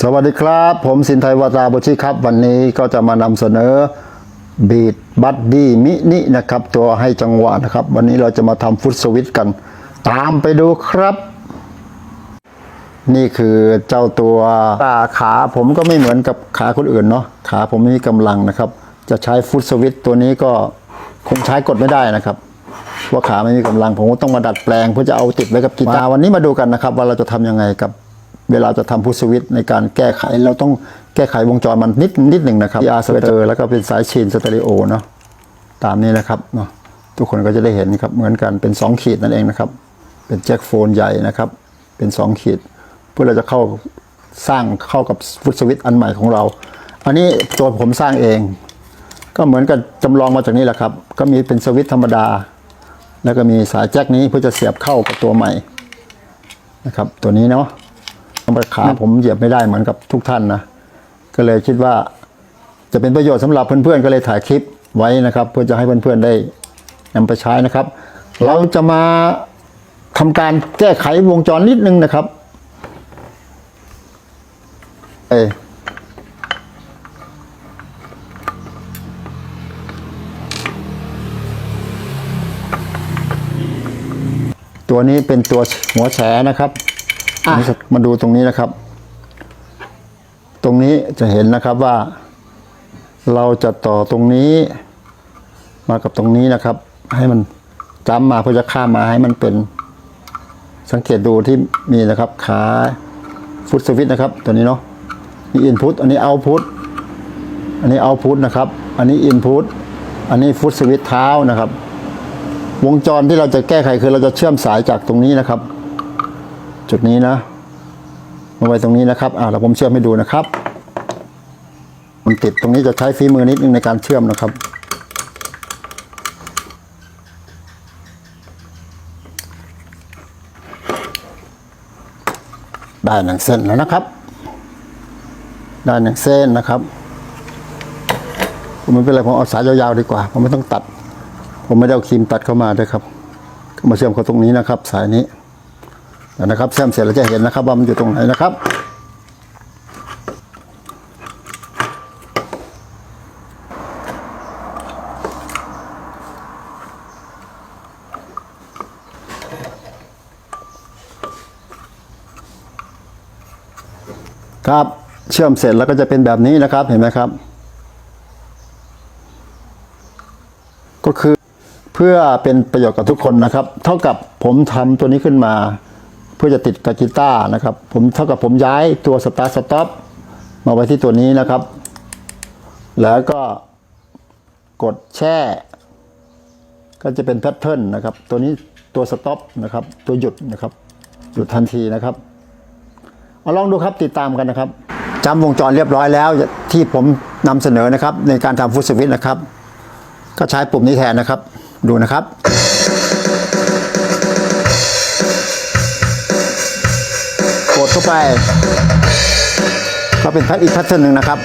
สวัสดีครับ ผมสินไทยวาตาบุชิครับ วันนี้ก็จะมานำเสนอบีดบัดดี้มินินะครับ ตัวให้จังหวะนะครับ วันนี้เราจะมาทำฟุตสวิตกัน ตามไปดูครับ นี่คือเจ้าตัวขาผมก็ไม่เหมือนกับขาคนอื่นเนาะขาผมไม่มีกำลังนะครับ จะใช้ฟุตสวิตตัวนี้ก็คงใช้กดไม่ได้นะครับเพราขาไม่มีกำลังผมก็ต้องมาดัดแปลงเพื่อจะเอาติดไว้กับกีตาร์วันนี้มาดูกันนะครับ ว่าเราจะทำยังไงกับ เวลาจะทำพุทสวิตในการแก้ไข เราต้องแก้ไขวงจรมันนิดนิดหนึ่งนะครับอาร์สเตอร์แล้วก็เป็นสายชีนสเตอริโอเนาะตามนี้นะครับเนาะทุกคนก็จะได้เห็นครับเหมือนกันเป็น 2 ขีดนั่นเองนะครับ เป็นแจ็คโฟนใหญ่นะครับ เป็น 2 ขีด เพื่อเราจะเข้าสร้างเข้ากับฟุตสวิตอันใหม่ของเรา อันนี้ตัวผมสร้างเอง ก็เหมือนกับจำลองมาจากนี้แหละครับ ก็มีเป็นสวิตธรรมดา แล้วก็มีสายแจ็คนี้เพื่อจะเสียบเข้ากับตัวใหม่นะครับ ตัวนี้เนาะ ขาผมเหยียบไม่ได้เหมือนกับทุกท่านนะ ก็เลยคิดว่า จะเป็นประโยชน์สำหรับเพื่อนๆก็เลยถ่ายคลิปไว้นะครับ เพื่อจะให้เพื่อนๆได้นำไปใช้นะครับ เราจะมาทำการแก้ไขวงจรนิดนึงนะครับ เอ้ยตัวนี้เป็นตัวหัวแฉนะครับ อะมาดูตรงนี้นะครับ ตรงนี้จะเห็นนะครับว่า เราจะต่อตรงนี้ มากับตรงนี้นะครับ ให้มันจำมาเพื่อจะข้ามมาให้มันเป็น สังเกตดูที่มีนะครับ ขาฟุตสวิตนะครับ ตัวนี้เนาะนี่อินพุตอันนี้เอาพุตอันนี้เอาพุตนะครับ อันนี้อินพุตอันนี้ฟุตสวิตเท้านะครับ วงจรที่เราจะแก้ไขคือเราจะเชื่อมสายจากตรงนี้นะครับ จุดนี้นะมาไว้ตรงนี้นะครับอ่าเราผมเชื่อมให้ดูนะครับ มันติดตรงนี้จะใช้ฝีมือนิดนึงในการเชื่อมนะครับ ได้หนึ่งเส้นแล้วนะครับได้หนึ่งเส้นนะครับผมไม่เป็นไรผมเอาสายยาวๆดีกว่าผมไม่ต้องตัด ผมไม่ได้เอาครีมตัดเข้ามาด้วยครับมาเชื่อมเข้าตรงนี้นะครับ สายนี้ นะครับเชื่อมเสร็จเราจะเห็นนะครับว่ามันอยู่ตรงไหนนะครับครับเชื่อมเสร็จแล้วก็จะเป็นแบบนี้นะครับเห็นไหมครับ ก็คือเพื่อเป็นประโยชน์กับทุกคนนะครับ เท่ากับผมทำตัวนี้ขึ้นมา พื่อจะติดกับกีตาร์นะครับ ผมเท่ากับผมย้ายตัวสตาร์สต็อปมาไว้ที่ตัวนี้นะครับ แล้วก็กดแช่ ก็จะเป็นแพทเทิร์นนะครับ ตัวนี้ตัวสต็อปนะครับ ตัวหยุดนะครับ หยุดทันทีนะครับ เอาลองดูครับติดตามกันนะครับจำวงจรเรียบร้อยแล้วที่ผมนำเสนอนะครับ ในการทำฟุตสวิตนะครับ ก็ใช้ปุ่มนี้แทนนะครับ ดูนะครับ ดเข้าไปก็เป็นแพทอีกพทเทิร์นหนึ่งนะครับ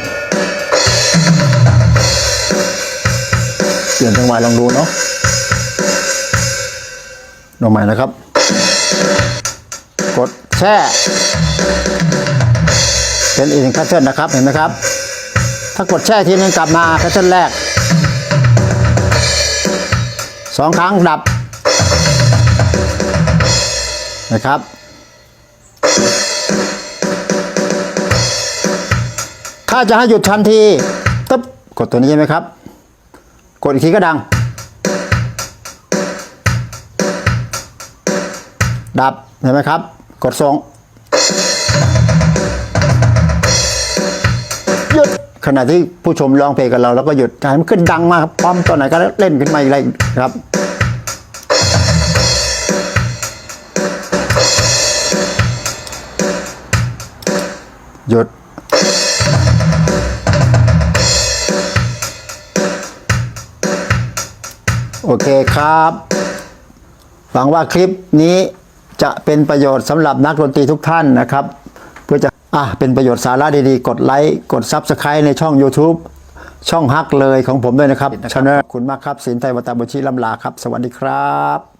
เปลี่ยนจังหวะลองดูเนาะลงใหม่นะครับ กดแช่เป็นอีกหนึ่งแพทเทิร์นนะครับเห็นไหมครับ ถ้ากดแช่ทีนึงกลับมาแพทเทิร์นแรกสองครั้งดับนะครับ ถ้าจะให้หยุดทันทีตึ๊บกดตัวนี้ใช่ไหมครับ กดอีกทีก็ดัง ดับเห็นไหมครับ กดส่งหยุดขณะที่ผู้ชมร้องเพลงกับเราแล้วก็หยุดให้มันขึ้นดังมากครับพร้อมตอนไหนก็เล่นขึ้นมาอีกอะไรครับหยุด โอเคครับ หวังว่าคลิปนี้จะเป็นประโยชน์สำหรับนักดนตรีทุกท่านนะครับ เพื่อจะอะเป็นประโยชน์สาระดีๆ กดไลค์กด Subscribe ในช่อง YouTube ช่องฮักเลยของผมด้วยนะครับชาแนลขอบคุณมากครับสินไทยวัตาบุชิลำลาครับ สวัสดีครับ